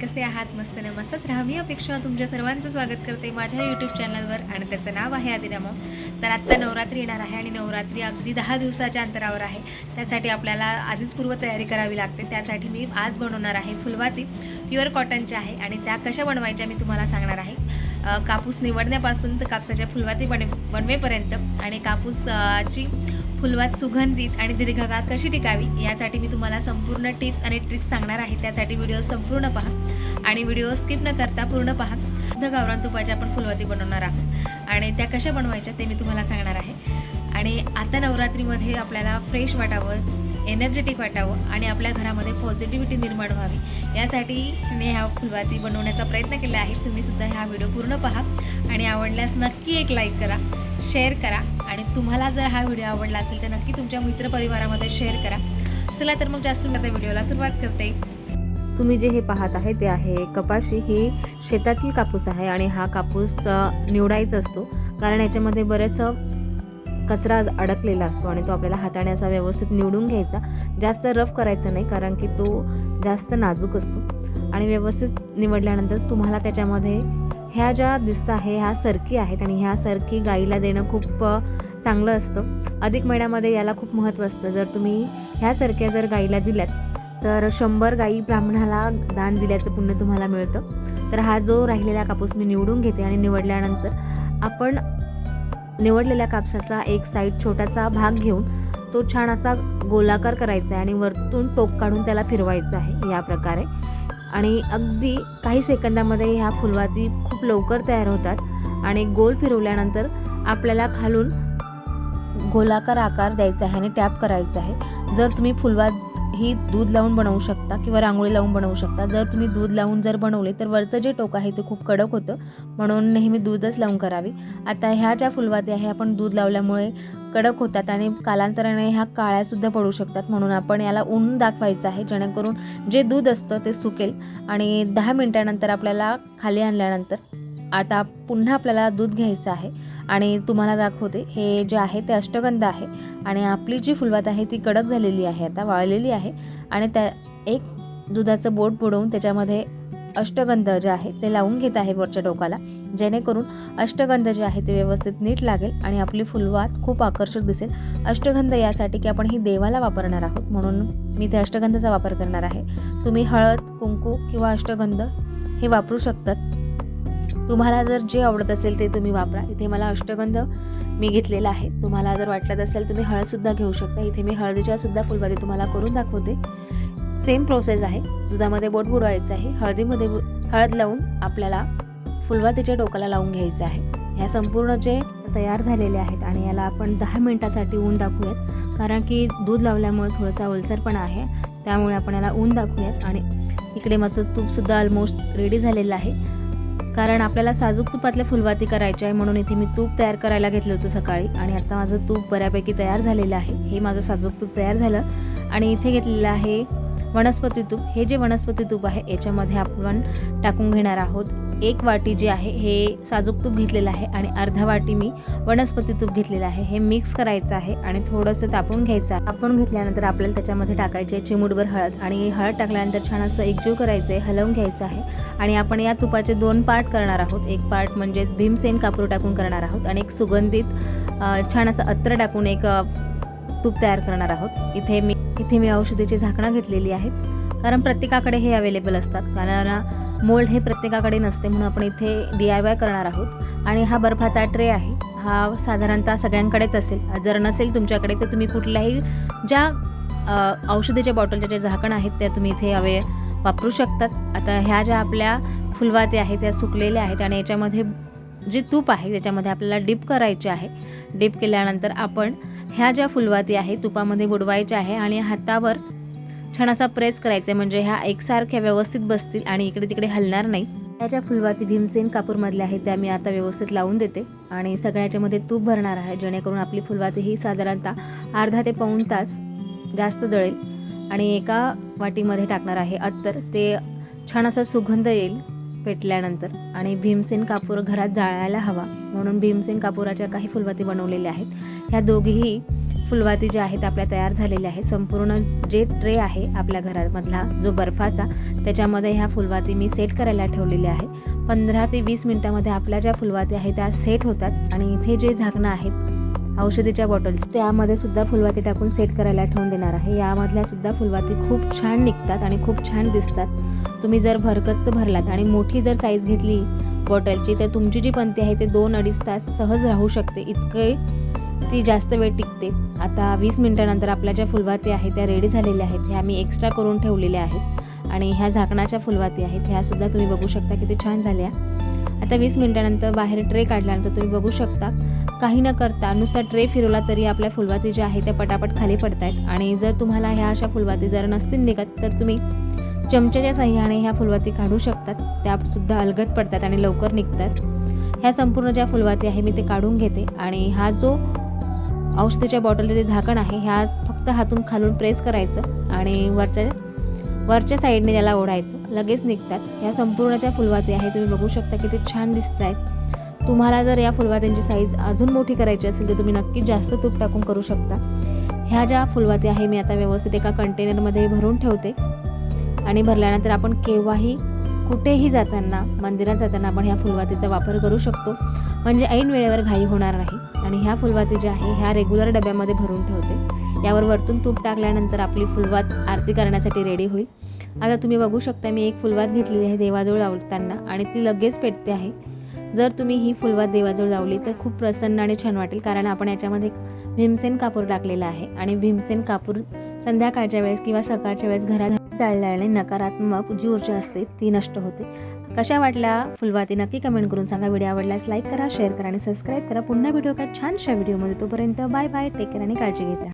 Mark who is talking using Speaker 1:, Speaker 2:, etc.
Speaker 1: कसे आहात? मस्त ना मस्तच राहा. मी अपेक्षा तुमच्या सर्वांचं स्वागत करते माझ्या यूट्यूब चॅनलवर आणि त्याचं नाव आहे आदिनामो तर आत्ता नवरात्री येणार आहे आणि नवरात्री अगदी दहा दिवसाच्या अंतरावर आहे. त्यासाठी आपल्याला आधीच पूर्व तयारी करावी लागते. त्यासाठी मी आज बनवणार आहे फुलवाती. प्युअर कॉटनच्या आहे आणि त्या कशा बनवायच्या मी तुम्हाला सांगणार आहे. कापूस निवडण्यापासून तर कापसाच्या फुलवाती बने बनवेपर्यंत आणि कापूसची फुलवात सुगंधित आणि दीर्घकाळ कशी टिकावी यासाठी मी तुम्हाला संपूर्ण टिप्स आणि ट्रिक्स सांगणार आहे. त्यासाठी व्हिडिओ संपूर्ण पहा. आणि व्हिडिओ स्किप न करता पूर्ण पहा. द गावरान तुपाच्या आपण फुलवाती बनवणार आहोत. आणि त्या कशा बनवायच्या ते मी तुम्हाला सांगणार आहे. आणि आता नवरात्रीमध्ये आपल्याला फ्रेश वाटावं एनर्जेटिक वाटावं आणि आपल्या घरामध्ये पॉझिटिव्हिटी निर्माण व्हावी. यासाठी मी ह्या फुलवाती बनवण्याचा प्रयत्न केला आहे. तुम्हीसुद्धा हा व्हिडिओ पूर्ण पहा. आणि आवडल्यास नक्की एक लाईक करा. शेअर करा. आणि तुम्हाला जर हा व्हिडिओ आवडला असेल तर नक्की तुमच्या मित्रपरिवारामध्ये शेअर करा. चला तर मग जास्त मी व्हिडिओला सुरुवात करते.
Speaker 2: तुम्ही जे हे पाहत आहे ते आहे कपाशी. ही शेतातील कापूस आहे आणि हा कापूस निवडायचा असतो. कारण याच्यामध्ये बरेच कचरा अडकलेला असतो आणि तो आपल्याला हाताने असा व्यवस्थित निवडून घ्यायचा. जास्त रफ करायचा नाही कारण की तो जास्त नाजूक असतो. आणि व्यवस्थित निवडल्यानंतर तुम्हाला त्याच्यामध्ये ह्या ज्या दिसत आहे ह्या सरकी आहेत आणि ह्या सरकी गाईला देणं खूप चांगलं असतं. अधिक महिन्यामध्ये याला खूप महत्त्व असतं. जर तुम्ही ह्या सरक्या जर गाईला दिल्यात तर शंभर गाई ब्राह्मणाला दान दिल्याचं पुण्य तुम्हाला मिळतं. तर हा जो राहिलेला कापूस मी निवडून घेते आणि निवडल्यानंतर आपण निवडलेल्या कापसाचा एक साईड छोटासा भाग घेऊन तो छान असा गोलाकार करायचा आहे आणि वरतून टोक काढून त्याला फिरवायचं आहे या प्रकारे. आणि अगदी काही सेकंदामध्ये ह्या फुलवाती खूप लवकर तयार होतात आणि गोल फिरवल्यानंतर आपल्याला खालून गोलाकार आकार द्यायचा आहे आणि टॅप करायचा आहे. जर तुम्ही फुलवात ही दूध लावून बनवू शकता किंवा रांगोळी लावून बनवू शकता जर तुम्ही दूध लावून जर बनवले तर वरचं जे टोक आहे ते खूप कडक होतं. म्हणून नेहमी दूधच लावून करावी. आता ह्या ज्या फुलवाती आहे आपण दूध लावल्यामुळे कडक होतात आणि कालांतराने ह्या काळ्यासुद्धा पडू शकतात. म्हणून आपण याला ऊन दाखवायचं आहे. जेणेकरून जे दूध असतं ते सुकेल आणि दहा मिनटानंतर आपल्याला खाली आणल्यानंतर आता पुन्हा आपल्याला दूध घ्यायचं आहे. आणि तुम्हाला दाखवते हे जे आहे ते अष्टगंध आहे. आणि आपली जी फुलवात आहे ती कडक झालेली आहे. आता वाळलेली आहे. आणि त्या एक दुधाचं बोट बुडवून त्याच्यामध्ये अष्टगंध जे आहे ते लावून घेत आहे वरच्या टोकाला जेणेकरून अष्टगंध जे आहे ते व्यवस्थित नीट लागेल आणि आपली फुलवात खूप आकर्षक दिसेल. अष्टगंध यासाठी की आपण ही देवाला वापरणार आहोत म्हणून मी ते अष्टगंधाचा वापर करणार आहे. तुम्ही हळद कुंकू किंवा अष्टगंध हे वापरू शकतात. तुम्हाला जर जे आवडत असेल ते तुम्ही वापरा. इथे मला अष्टगंध मी घेतलेला आहे. तुम्हाला जर वाटत असेल तुम्ही हळदसुद्धा घेऊ शकता. इथे मी हळदीच्या सुद्धा फुलवाती तुम्हाला करून दाखवते. सेम प्रोसेस आहे. दुधामध्ये बोट बुडवायचं आहे. हळदीमध्ये हळद लावून आपल्याला फुलवातीच्या डोक्याला लावून घ्यायचं आहे. ह्या संपूर्ण जे तयार झालेले आहेत आणि याला आपण दहा मिनटासाठी ऊन दाखवूयात. कारण की दूध लावल्यामुळे थोडासा ओलसरपणा आहे. त्यामुळे आपण याला ऊन दाखवूयात आणि इकडे माझं तूपसुद्धा ऑलमोस्ट रेडी झालेलं आहे. कारण आपल्याला साजूक तुपातल्या फुलवाती करायची आहे. म्हणून इथे मी तूप तयार करायला घेतलं होतं सकाळी आणि आता माझं तूप बऱ्यापैकी तयार झालेलं आहे. हे माझं साजूक तूप तयार झालं आणि इथे घेतलेलं आहे वनस्पती तूप. हे जे वनस्पती तूप आहे याच्यामध्ये आपण टाकून घेणार आहोत. एक वाटी जे आहे हे साजूक तूप घेतलेलं आहे आणि अर्धा वाटी मी वनस्पती तूप घेतलेलं आहे. हे मिक्स करायचं आहे आणि थोडंसं तापून घ्यायचं आहे. तापून घेतल्यानंतर आपल्याला त्याच्यामध्ये टाकायचे आहे चिमूटभर हळद आणि हळद टाकल्यानंतर छान असं एकजीव करायचं आहे हलवून घ्यायचं आहे. आणि आपण या तुपाचे दोन पार्ट करणार आहोत. एक पार्ट म्हणजेच भीमसेन कापूर टाकून करणार आहोत आणि एक सुगंधित छान असं अत्र टाकून एक तूप तयार करणार आहोत. इथे मी इथे मी औषधीची झाकणं घेतलेली आहेत. कारण प्रत्येकाकडे हे अवेलेबल असतात. कारण मोल्ड हे प्रत्येकाकडे नसते म्हणून आपण इथे डी आय वाय करणार आहोत. आणि हा बर्फाचा ट्रे आहे. हा साधारणतः सगळ्यांकडेच असेल. जर नसेल तुमच्याकडे तर तुम्ही कुठल्याही ज्या औषधीच्या बॉटलच्या जे झाकण आहेत त्या तुम्ही इथे अवे वापरू शकतात. आता ह्या ज्या आपल्या फुलवाते आहेत त्या सुकलेल्या आहेत आणि याच्यामध्ये जे तूप आहे त्याच्यामध्ये आपल्याला डिप करायचे आहे. डिप केल्यानंतर आपण ह्या ज्या फुलवाती आहे तुपामध्ये बुडवायच्या आहे आणि हातावर छान असा प्रेस करायचा आहे म्हणजे ह्या एकसारख्या व्यवस्थित बसतील आणि इकडे तिकडे हलणार नाही. ह्या ज्या फुलवाती भीमसेन कापूरमधल्या आहेत त्या मी आता व्यवस्थित लावून देते. आणि सगळ्याच्यामध्ये तूप भरणार आहे जेणेकरून आपली फुलवाती ही साधारणतः अर्धा ते पाऊण तास जास्त जळेल. आणि एका वाटीमध्ये टाकणार आहे अत्तर ते छान असा सुगंध येईल. पेटल्यानंतर. आणि भीमसेन कापूर घरात जाळायला हवा. म्हणून भीमसेन कापुराच्या काही फुलवाती बनवलेल्या आहेत. ह्या दोघीही फुलवाती ज्या आहेत आपल्या तयार झालेल्या आहे संपूर्ण जे ट्रे आहे आपल्या घरामधला जो बर्फाचा त्याच्यामध्ये ह्या फुलवाती मी सेट करायला ठेवलेल्या आहे पंधरा ते वीस मिनटामध्ये आपल्या ज्या फुलवाती आहेत त्या सेट होतात. आणि इथे जे झाकणं आहेत औषधीच्या बॉटल त्यामध्ये सुद्धा फुलवाती टाकून सेट करायला ठेवून देणार आहे. यामधल्या सुद्धा फुलवाती खूप छान निघतात आणि खूप छान दिसतात. तुम्ही जर भरकच भरलात आणि मोठी जर साईज घेतली बॉटलची तर तुमची जी पंती आहे ते दोन अडीच तास सहज राहू शकते. इतके ती जास्त वेळ टिकते. आता वीस मिनटानंतर आपल्या ज्या फुलवाती आहेत त्या रेडी झालेल्या आहेत ह्या मी एक्स्ट्रा करून ठेवलेल्या आहेत. आणि ह्या झाकणाच्या फुलवाती आहेत ह्यासुद्धा तुम्ही बघू शकता किती छान झाल्या. आता वीस मिनटानंतर बाहेर ट्रे काढल्यानंतर तुम्ही बघू शकता काही न करता नुसता ट्रे फिरवला तरी आपल्या फुलवाती ज्या आहेत त्या पटापट खाली पडत आहेत आणि जर तुम्हाला ह्या अशा फुलवाती जर नसतील निघत तर तुम्ही चमच्याच्या सहाय्याने ह्या फुलवाती काढू शकतात. त्यासुद्धा अलगद पडतात आणि लवकर निघतात. ह्या संपूर्ण ज्या फुलवाती आहे मी ते काढून घेते. आणि हा जो औषधीच्या बॉटलचे जे झाकण आहे ह्या फक्त हातून खालून प्रेस करायचं आणि वरच्या वरच्या साईडने त्याला ओढायचं. लगेच निघतात. ह्या संपूर्ण ज्या फुलवाती आहे तुम्ही बघू शकता की ते छान दिसत आहेत. तुम्हाला जर या फुलवात्यांची साईज अजून मोठी करायची असेल तर तुम्ही नक्कीच जास्त तूप टाकून करू शकता. ह्या ज्या फुलवाती आहे मी आता व्यवस्थित एका कंटेनरमध्ये भरून ठेवते. आणि भरल्यानंतर आपण केव्हाही कुठेही जाताना मंदिरात जाताना आपण ह्या फुलवातीचा वापर करू शकतो. म्हणजे ऐन वेळेवर घाई होणार नाही. आणि ह्या फुलवाती ज्या आहे ह्या रेग्युलर डब्यामध्ये भरून ठेवते. यावर वरतून तूप टाकल्यानंतर आपली फुलवात आरती करण्यासाठी रेडी होईल. आता तुम्ही बघू शकता मी एक फुलवात घेतलेली आहे देवाजवळ लावताना आणि ती लगेच पेटते आहे. जर तुम्ही ही फुलवात देवाजवळ लावली तर खूप प्रसन्न आणि छान वाटेल कारण आपण याच्यामध्ये भीमसेन कापूर टाकलेला आहे आणि भीमसेन कापूर संध्याकाळच्या वेळेस किंवा सकाळच्या वेळेस घरात जाळल्याने नकारात्मक जी ऊर्जा असते ती नष्ट होते. कशा वाटल्या? फुलवाती नक्की कमेंट करून सांगा. व्हिडिओ आवडल्यास लाईक करा शेअर करा आणि सबस्क्राईब करा. पुन्हा व्हिडिओ काय छानशा व्हिडिओमध्ये तोपर्यंत बाय बाय टेक केअर आणि काळजी घेता